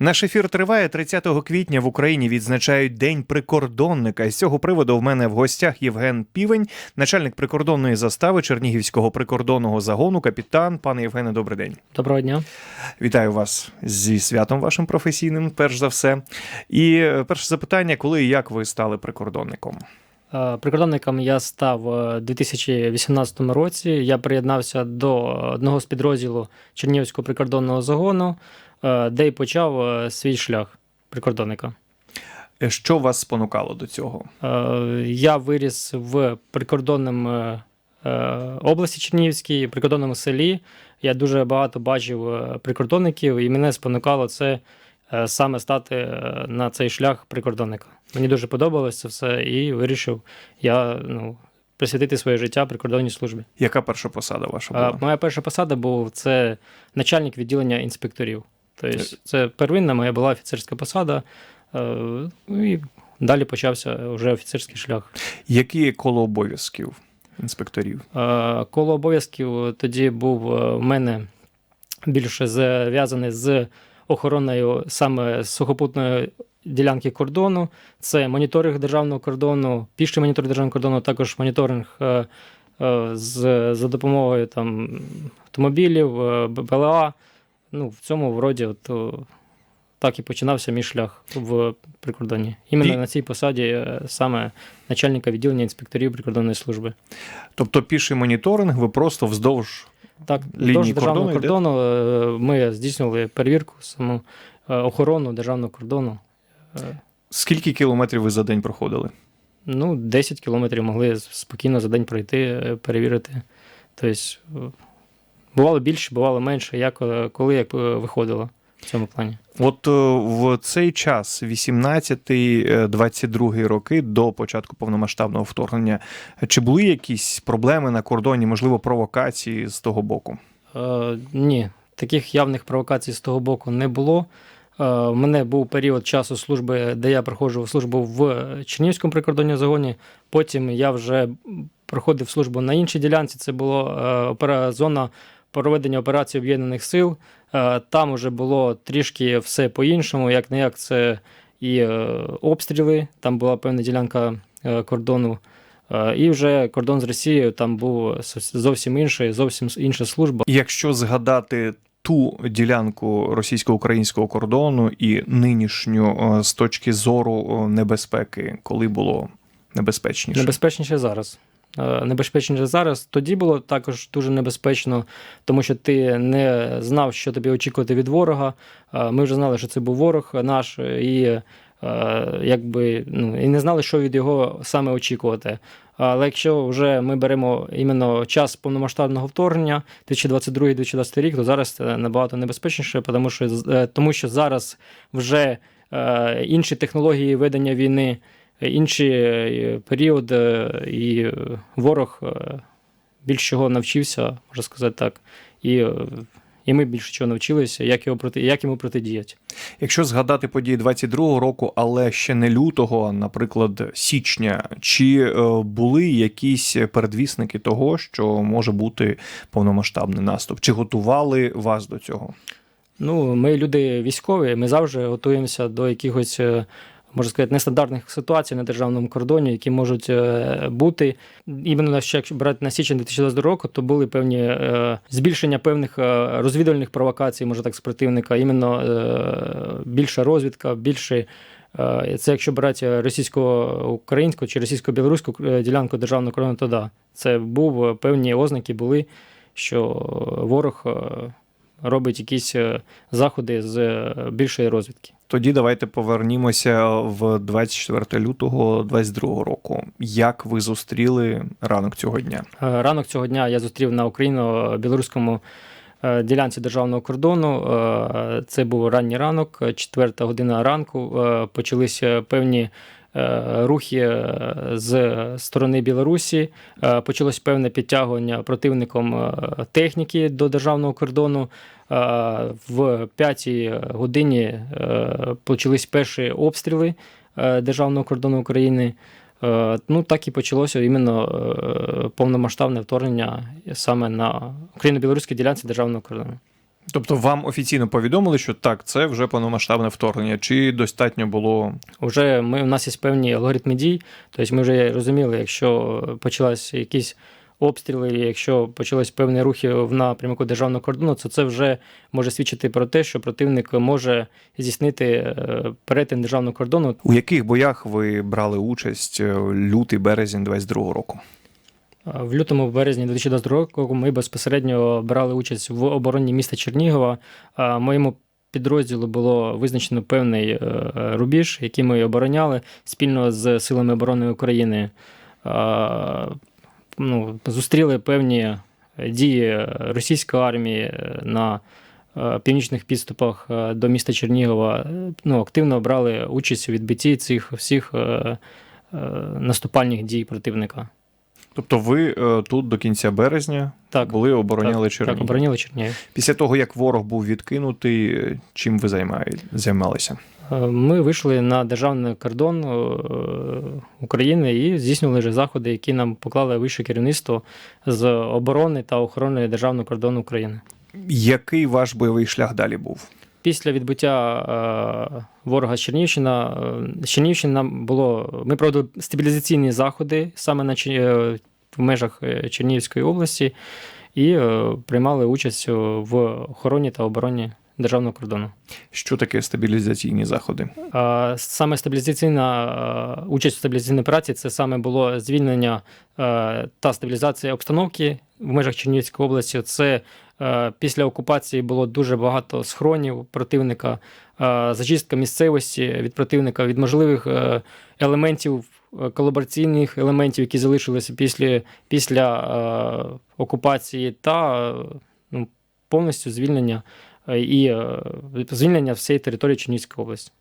Наш ефір триває 30 квітня. В Україні відзначають День прикордонника. З цього приводу в мене в гостях Євген Півень, начальник прикордонної застави Чернігівського прикордонного загону, капітан. Пане Євгене, добрий день. Доброго дня. Вітаю вас зі святом вашим професійним, перш за все. І е, перше запитання: коли і як ви стали прикордонником? Е, Прикордонником я став е, у 2018 році. Я приєднався до одного з підрозділу Чернігівського прикордонного загону, де й почав е, свій шлях прикордонника. Е, Що вас спонукало до цього? Е, Я виріс в прикордонному е, е, області Чернігівській, прикордонному селі. Я дуже багато бачив е, прикордонників, і мене спонукало це е, саме стати е, на цей шлях прикордонника. Мені дуже подобалось це все, і вирішив я ну, присвятити своє життя прикордонній службі. Яка перша посада ваша була? Моя перша посада був це начальник відділення інспекторів. Тобто, це первинна моя була офіцерська посада. е, ну І далі почався вже офіцерський шлях. Які коло обов'язків інспекторів? Е, Коло обов'язків тоді був е, в мене більше зв'язаний з охороною саме сухопутної ділянки кордону. Це моніторинг державного кордону, піший моніторинг державного кордону, також моніторинг з, за допомогою там, автомобілів, БПЛА. Ну, в цьому вроді от, о, так і починався мій шлях в прикордонні. Іменно І- на цій посаді е, саме начальника відділення інспекторів прикордонної служби. Тобто піший моніторинг, ви просто вздовж Так, Лінії вздовж державного кордону кордону е, ми здійснювали перевірку, саму е, охорону державного кордону. Скільки кілометрів ви за день проходили? Ну, 10 кілометрів могли спокійно за день пройти, перевірити. Тобто, бувало більше, бувало менше, як е, коли як е, виходило в цьому плані. От е, в цей час, 18-22 роки до початку повномасштабного вторгнення, чи були якісь проблеми на кордоні, можливо, провокації з того боку? Е, ні, таких явних провокацій з того боку не було. У мене був період часу служби, де я проходжував службу в Чернігівському прикордонному загоні. Потім я вже проходив службу на іншій ділянці. Це була зона проведення операцій об'єднаних сил. Е, Там вже було трішки все по-іншому, як не як це і е, обстріли. Там була певна ділянка е, кордону. І вже кордон з Росією там був зовсім інший, зовсім інша служба. Якщо згадати ту ділянку російсько-українського кордону і нинішню з точки зору небезпеки, коли було небезпечніше? Небезпечніше зараз. Е, Небезпечніше зараз. Тоді було також дуже небезпечно, тому що ти не знав, що тобі очікувати від ворога. Е, Ми вже знали, що це був ворог наш, і е, якби ну, і не знали, що від його саме очікувати. Але якщо вже ми беремо іменно час повномасштабного вторгнення 2022-2023 рік, то зараз набагато небезпечніше, тому що, тому що зараз вже інші технології ведення війни інший е, період, е, і ворог е, більш чого навчився, можна сказати так. І, і ми більше чого навчилися, як його проти, як йому протидіяти. Якщо згадати події 22-го року, але ще не лютого, наприклад, січня, чи були якісь передвісники того, що може бути повномасштабний наступ? Чи готували вас до цього? Ну, ми люди військові, ми завжди готуємося до якихось. Можна сказати, нестандартних ситуацій на державному кордоні, які можуть е, бути. Іменно ще якщо брати на січень 2022 року, то були певні е, збільшення певних е, розвідувальних провокацій, може так, з противника. Іменно більша розвідка, більше. Це якщо брати російсько-українську чи російсько-білоруську ділянку державного кордону, то да. Це був певні ознаки були, що ворог робить якісь заходи з більшої розвідки. Тоді давайте повернімося в 24 лютого 22 року. Як ви зустріли ранок цього дня? Е, Ранок цього дня я зустрів на україно-білоруському е, ділянці державного кордону. Е, Це був ранній ранок, четверта година ранку. Почалися певні рухи е, з сторони Білорусі. Е, Почалось певне підтягування противником е, техніки до державного кордону. Е, В п'ятій годині е, почались перші обстріли е, державного кордону України. Е, Ну, так і почалося іменно е, повномасштабне вторгнення саме на україно-білоруській ділянці державного кордону. Тобто вам офіційно повідомили, що так, це вже повномасштабне вторгнення, чи достатньо було Вже ми, у нас є певні алгоритми дій, тобто ми вже розуміли, якщо почалась якісь обстріли, якщо почались певні рухи в напрямку державного кордону, то це вже може свідчити про те, що противник може здійснити е, перетин державного кордону. у яких боях ви брали участь е, лютий березень 22 року? Е, В лютому, березні 2022 року ми безпосередньо брали участь в обороні міста Чернігова. Е, Моєму підрозділу було визначено певний е, рубіж, який ми обороняли спільно з силами оборони України. Е, Ну, зустріли певні дії російської армії е, на е, північних підступах е, до міста Чернігова. Е, Ну, активно брали участь у відбитті цих всіх е, е, наступальних дій противника. Тобто ви е, тут до кінця березня Так, були обороняли так, Чернігів. Так, обороняли Чернігів. Після того, як ворог був відкинутий, чим ви займає- займалися? Е, Ми вийшли на державний кордон е, України і здійснювали вже заходи, які нам поклали вище керівництво з оборони та охорони державного кордону України. Який ваш бойовий шлях далі був? Після відбуття е, ворога з Чернігівщина, е, нам було. Ми проводили стабілізаційні заходи саме на е, в межах Чернігівської області і приймали участь в охороні та обороні державного кордону. Що таке стабілізаційні заходи? Саме стабілізаційна участь в стабілізаційній операції це саме було звільнення та стабілізація обстановки в межах Чернігівської області. Це після окупації було дуже багато схронів противника, е, зачистка місцевості від противника, від можливих е, елементів. е, Колабораційних елементів, які залишилися після, після е, окупації, та е, ну, повністю звільнення е, і е, звільнення всієї території Чернігівської області.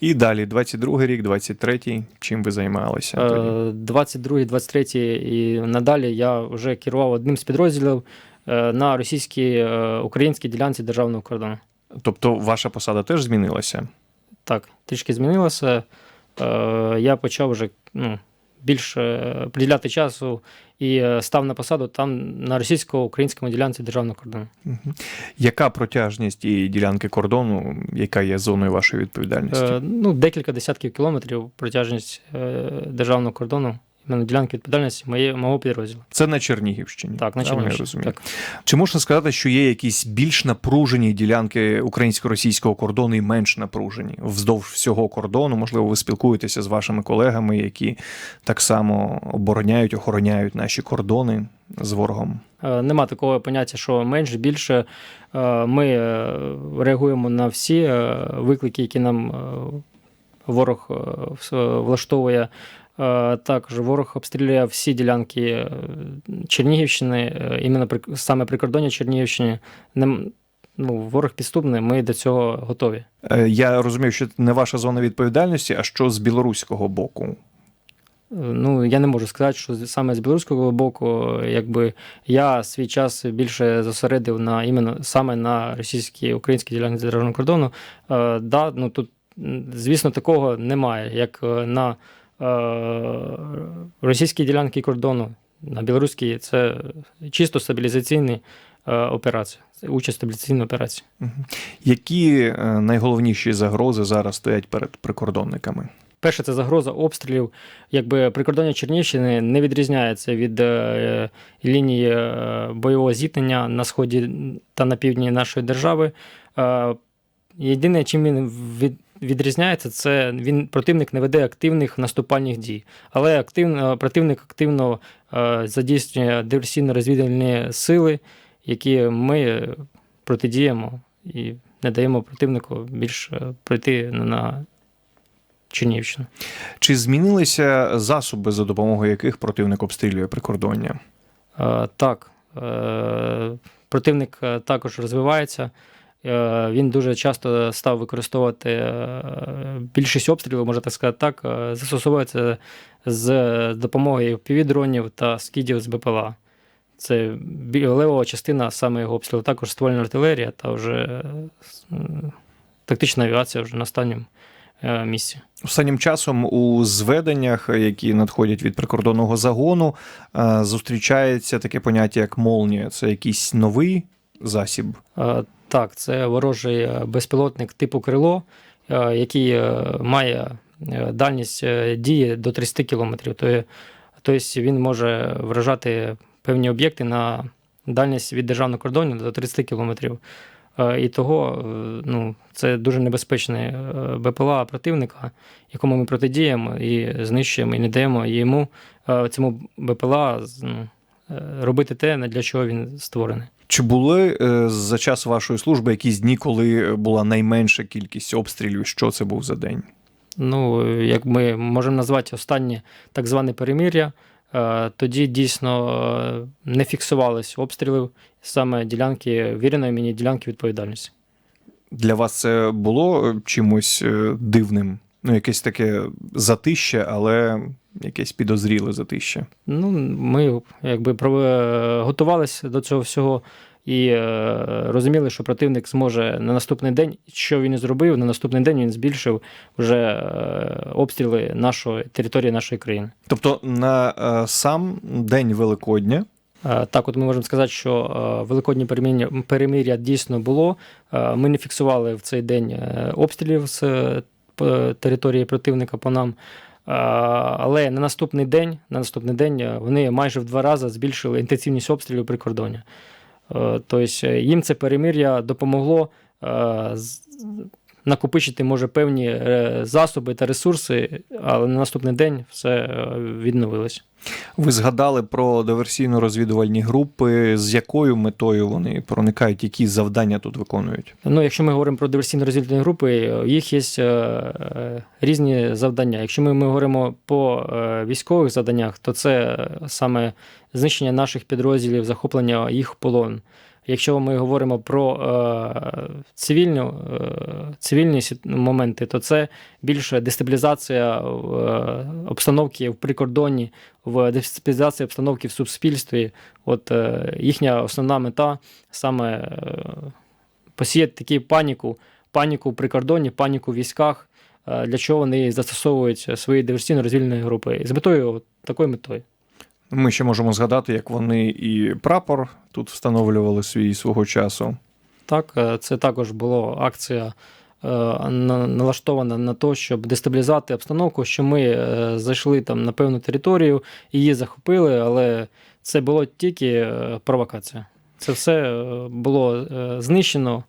І далі, 22 рік, 23-й, чим ви займалися? тоді? Е, 22, 23 і надалі я вже керував одним з підрозділів е, на російській е, українській ділянці державного кордону. Тобто ваша посада теж змінилася? Так, трішки змінилося. Е, Я почав вже ну, більше приділяти часу і е, став на посаду там на російсько-українському ділянці державного кордону. Мгм. Яка протяжність і ділянки кордону, яка є зоною вашої відповідальності? Е, Ну, декілька десятків кілометрів протяжність е, державного кордону, іменно ділянки відповідальності моєї, мого підрозділу. Це на Чернігівщині. Так, на я Чернігівщині. розумію? Так. Чи можна сказати, що є якісь більш напружені ділянки українсько-російського кордону і менш напружені вздовж всього кордону? Можливо, ви спілкуєтеся з вашими колегами, які так само обороняють, охороняють наші кордони з ворогом. Е, Нема такого поняття, що менше, більше. Е, Ми е, реагуємо на всі виклики, які нам ворог влаштовує. Е, Також ворог обстрілює всі ділянки е, Чернігівщини, е, іменно при- саме прикордоння Чернігівщини. Ну, ворог підступний, ми до цього готові. Я розумію, що це не ваша зона відповідальності, а що з білоруського боку? Ну, я не можу сказати, що саме з білоруського боку, якби я свій час більше зосередив на іменно саме на російській українській ділянці державного кордону. Е, да, ну тут, звісно, такого немає, як на е, російській ділянці кордону, на білоруській це чисто стабілізаційні е, операції, участь в стабілізаційній операції. Які е, найголовніші загрози зараз стоять перед прикордонниками? Перше, це загроза обстрілів. Якби прикордоння Чернігівщини не відрізняється від лінії бойового зіткнення на сході та на півдні нашої держави. Єдине, чим він від, відрізняється, це він противник не веде активних наступальних дій. Але активно, противник активно е, задійснює диверсійно-розвідувальні сили, які ми е, протидіємо і не даємо противнику більш е, пройти на Чернігівщину. Чи змінилися засоби, за допомогою яких противник обстрілює прикордоння? Е, Так, е, противник е, також розвивається. Е, Він дуже часто став використовувати е, більшість обстрілів, можна так сказати так, е, застосовується з допомогою півдронів та скидів з БПЛА. Це левова частина саме його обстрілу. Також ствольна артилерія та вже тактична авіація вже на останньому місці. Останнім часом у зведеннях, які надходять від прикордонного загону, зустрічається таке поняття, як молнія. Це якийсь новий засіб. Так, це ворожий е, безпілотник типу крило, е, який е, має дальність дії до 30 кілометрів. Тобто він може вражати певні об'єкти на дальність від державного кордону до 30 кілометрів. І того ну, це дуже небезпечний БПЛА противника, якому ми протидіємо і знищуємо, і не даємо йому цьому БПЛА робити те, для чого він створений. Чи були е, за час вашої служби якісь дні, коли була найменша кількість обстрілів? Що це був за день? Ну, як ми можемо назвати останнє так зване перемир'я, е, тоді дійсно е, не фіксувались обстрілів саме ділянки віреної мені ділянки відповідальності. Для вас це було чимось дивним? Ну, якесь таке затище, але якесь підозріле затище. Ну, ми якби е, готувалися до цього всього і е, розуміли, що противник зможе на наступний день, що він і зробив, на наступний день він збільшив вже е, обстріли нашої території нашої країни. Тобто на сам день Великодня Так, от ми можемо сказати, що великоднє перемир'я, перемир'я дійсно було. Ми не фіксували в цей день обстрілів з території противника по нам. Але на наступний день, на наступний день е, вони майже в два рази збільшили інтенсивність обстрілів при кордоні. Е, Тобто е, їм це перемир'я допомогло накопичити, може, певні засоби та ресурси, але на наступний день все відновилось. Ви згадали про диверсійно-розвідувальні групи. З якою метою вони проникають, які завдання тут виконують? Ну, якщо ми говоримо про диверсійно розвідувальні групи, їх є е, е, різні завдання. Якщо ми, ми говоримо по е, військових завданнях, то це саме знищення наших підрозділів, захоплення їх в полон. Якщо ми говоримо про е, цивільну, е, цивільні моменти, то це більше дестабілізація е, обстановки в прикордонні, в дестабілізація обстановки в суспільстві. От е, їхня основна мета саме е, посіяти таку паніку, паніку в прикордонні, паніку в військах, е, для чого вони застосовують свої диверсійно-розвільні групи. З метою, такою метою. Ми ще можемо згадати, як вони і прапор тут встановлювали свій свого часу. Так, е, це також була акція е, налаштована на те, щоб дестабілізувати обстановку, що ми е, зайшли там на певну територію, її захопили, але це було тільки провокація. Це все було знищено,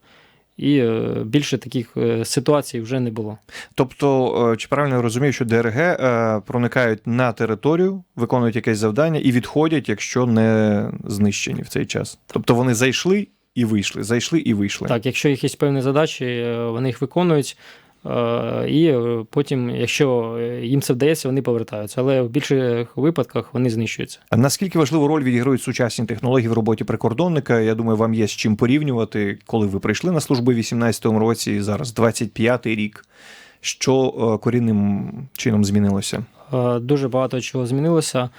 і е, більше таких е, ситуацій вже не було. Тобто, е, чи правильно я розумію, що ДРГ проникають на територію, виконують якесь завдання і відходять, якщо не знищені в цей час. Тобто вони зайшли і вийшли, зайшли і вийшли. Так, якщо якісь певні задачі, вони їх виконують. Е, І е, потім, якщо е, їм це вдається, вони повертаються. Але в більших випадках вони знищуються. А наскільки важливу роль відіграють сучасні технології в роботі прикордонника? Я думаю, вам є з чим порівнювати, коли ви прийшли на службу в 18-му році, і зараз 25-й рік. Що корінним чином змінилося? Дуже багато чого змінилося.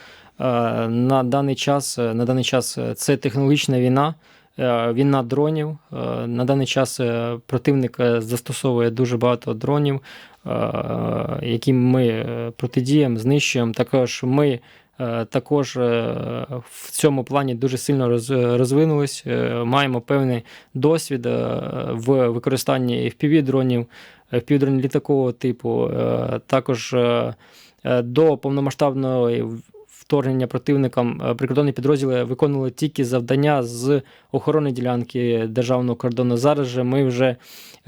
На даний час, на даний час це технологічна війна, війна дронів. Е, На даний час е, противник е, застосовує дуже багато дронів, е, яким ми е, протидіємо, знищуємо. Також ми е, також е, в цьому плані дуже сильно розвинулись. е, Маємо певний досвід е, в використанні FPV-дронів, FPV-дронів літакового типу. Е, Також е, е, до повномасштабного вторгнення противникам е, прикордонні підрозділи виконували тільки завдання з охорони ділянки державного кордону. Зараз же ми вже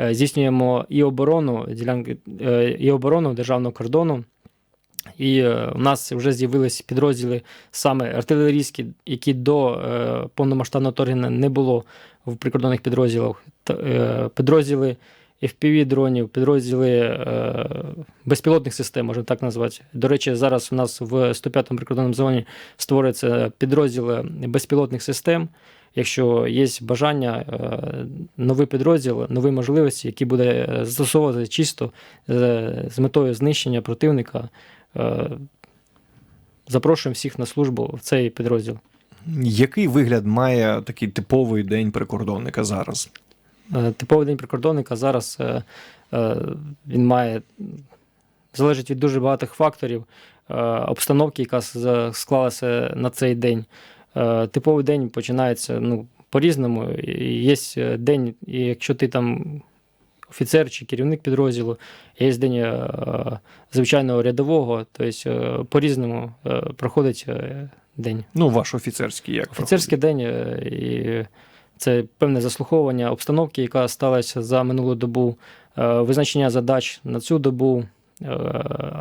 е, здійснюємо і оборону ділянки, е, і оборону державного кордону. І у нас вже з'явились підрозділи саме артилерійські, які до повномасштабного вторгнення не було в прикордонних підрозділах. Та, Підрозділи FPV-дронів, підрозділи е, безпілотних систем, можна так назвати. До речі, зараз у нас в 105-му прикордонному зоні створюються підрозділи безпілотних систем. Якщо є бажання, е, новий підрозділ, нові можливості, які буде е, застосовувати чисто з метою знищення противника, запрошуємо всіх на службу в цей підрозділ. Який вигляд має такий типовий день прикордонника зараз? Е, Типовий день прикордонника зараз е, е, він має залежить від дуже багатих факторів обстановки, яка склалася на цей день. Типовий день починається ну, по-різному. Є день, і якщо ти там офіцер чи керівник підрозділу, є день звичайного рядового, тобто по-різному проходить день. Ну, ваш офіцерський як Офіцерський день е, і це певне заслуховування обстановки, яка сталася за минулу добу, е, визначення задач на цю добу, е,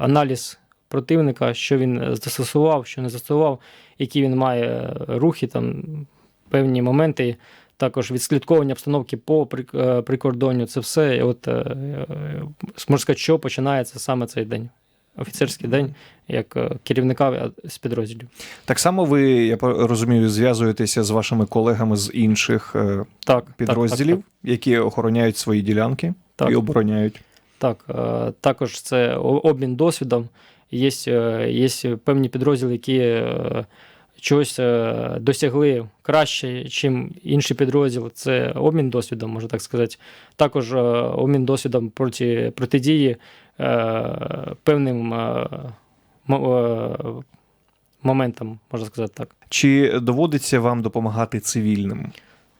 аналіз противника, що він застосував, що не застосував, які він має рухи, там певні моменти. Також відслідковування обстановки по прик- е, прикордонню, це все. І от, е, е, можна сказати, що починається саме цей день. Офіцерський день як е, керівника з підрозділів. Так само ви, я розумію, зв'язуєтеся з вашими колегами з інших е, Так, підрозділів, Так, які охороняють свої ділянки Так. і обороняють. так, так. Е, Також це обмін досвідом. Є, є певні підрозділи, які чогось досягли краще, ніж інший підрозділ. Це обмін досвідом, можна так сказати. Також обмін досвідом проти протидії певним моментом е, моментам, можна сказати так. Чи доводиться вам допомагати цивільним?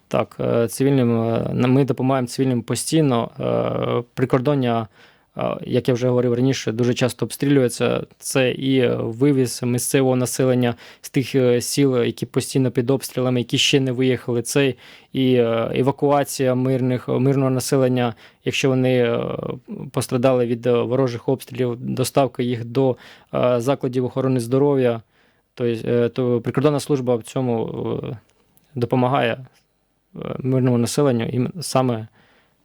Так, е, цивільним е, ми допомагаємо цивільним постійно. Е, Прикордоння, е, як я вже говорив раніше, дуже часто обстрілюється. Це і вивіз місцевого населення з тих е, сіл, які постійно під обстрілами, які ще не виїхали. Це і е, евакуація мирних мирного населення, якщо вони е, пострадали від ворожих обстрілів, доставка їх до закладів охорони здоров'я. Тобто, то прикордонна служба в цьому допомагає мирному населенню і саме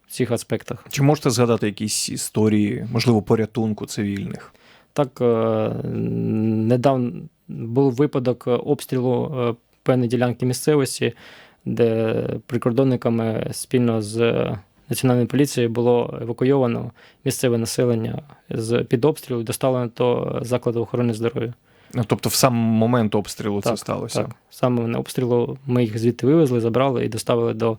в цих аспектах. Чи можете згадати якісь історії, можливо, порятунку цивільних? Так, е, недавно був випадок обстрілу е, певної ділянки місцевості, де прикордонниками спільно з національною поліцією було евакуйовано місцеве населення з під обстрілу і доставлено до закладу охорони здоров'я. Ну, тобто, в сам момент обстрілу це сталося. Так, саме на обстрілу ми їх звідти вивезли, забрали і доставили до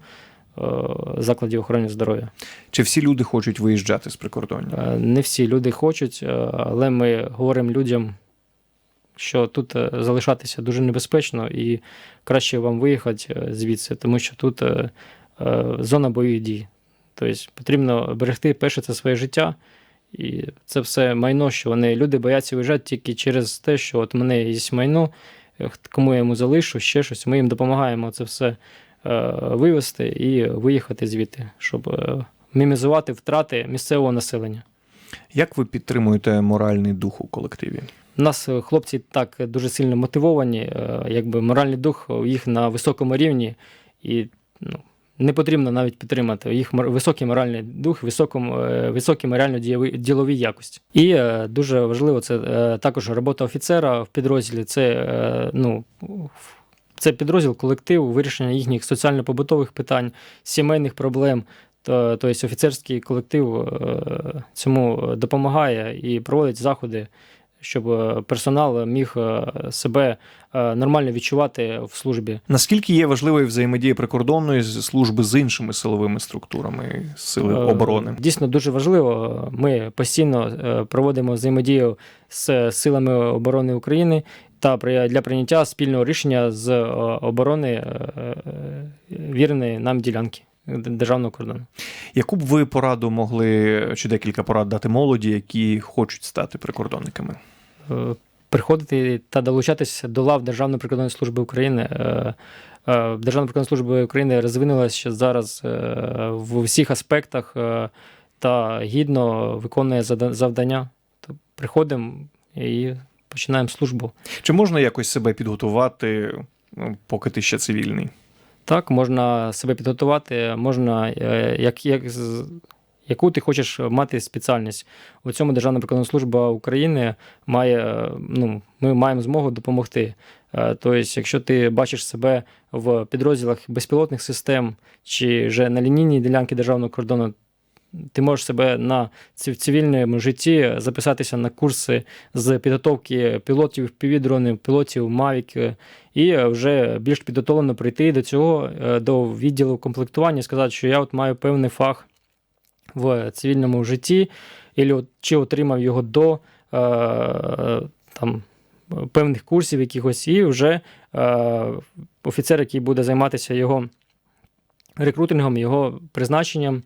закладів охорони здоров'я. Чи всі люди хочуть виїжджати з прикордоння? Е, Не всі люди хочуть, е, але ми говоримо людям, що тут е, залишатися дуже небезпечно і краще вам виїхати е, звідси, тому що тут е, е, зона бойових дій. Тобто потрібно берегти перше це своє життя. І це все майно, що вони люди бояться виїжджати тільки через те, що от мене є майно, е, кому я йому залишу, ще щось. Ми їм допомагаємо це все е, вивезти і виїхати звідти, щоб е, мінімізувати втрати місцевого населення. Як ви підтримуєте моральний дух у колективі? У нас е, хлопці так дуже сильно мотивовані, е, якби моральний дух їх на високому рівні, і ну, не потрібно навіть підтримати їх високий моральний дух, високому, е, високі морально-ділові якості. І е, дуже важливо це е, також робота офіцера в підрозділі. Це е, ну. Це підрозділ колективу, вирішення їхніх соціально-побутових питань, сімейних проблем. То- Тобто офіцерський колектив е, цьому допомагає і проводить заходи щоб е, персонал міг е, себе нормально відчувати в службі. Наскільки є важливою взаємодія прикордонної служби з іншими силовими структурами сили оборони? Дійсно дуже важливо. Ми постійно проводимо взаємодію з силами оборони України та для прийняття спільного рішення з е, оборони е, е, віреної нам ділянки державного кордону. Яку б ви пораду могли чи декілька порад дати молоді, які хочуть стати прикордонниками? Приходити та долучатися до лав Державної прикордонної служби України. Державна прикордонна служба України розвинулася зараз в всіх аспектах та гідно виконує завдання. То приходимо і починаємо службу. Чи можна якось себе підготувати, ну, поки ти ще цивільний? Так, можна себе підготувати, можна е, як, як, яку ти хочеш мати спеціальність. У цьому Державна прикордонна служба України має, е, ну, ми маємо змогу допомогти. Е, Тобто, якщо ти бачиш себе в підрозділах безпілотних систем чи вже на лінійній ділянці державного кордону, ти можеш себе на в цивільному житті записатися на курси з підготовки пілотів півдронів, пілотів Mavic, е, і вже більш підготовлено прийти до цього, е, до відділу комплектування сказати, що я от маю певний фах в цивільному житті, і чи отримав його до е, там, певних курсів якихось, і вже офіцер, який буде займатися його рекрутингом, його призначенням,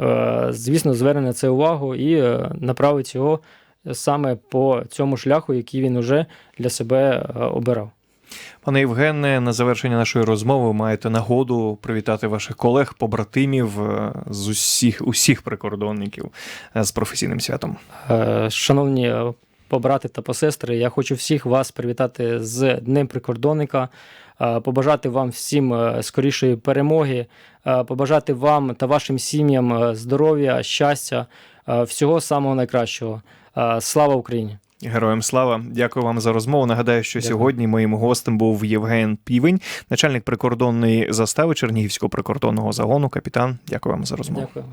е, звісно, зверне на це увагу і е, направить його саме по цьому шляху, який він уже для себе е, обирав. Пане Євгене, на завершення нашої розмови ви маєте нагоду привітати ваших колег, побратимів з усіх усіх прикордонників з професійним святом. Шановні побрати та посестри, я хочу всіх вас привітати з Днем прикордонника, е, побажати вам всім е, скорішої перемоги, е, побажати вам та вашим сім'ям здоров'я, щастя, всього самого найкращого. Слава Україні! Героям слава, дякую вам за розмову. Нагадаю, що Дякую. сьогодні моїм гостем був Євген Півень, начальник прикордонної застави Чернігівського прикордонного загону. Капітан, дякую вам за розмову. Дякую.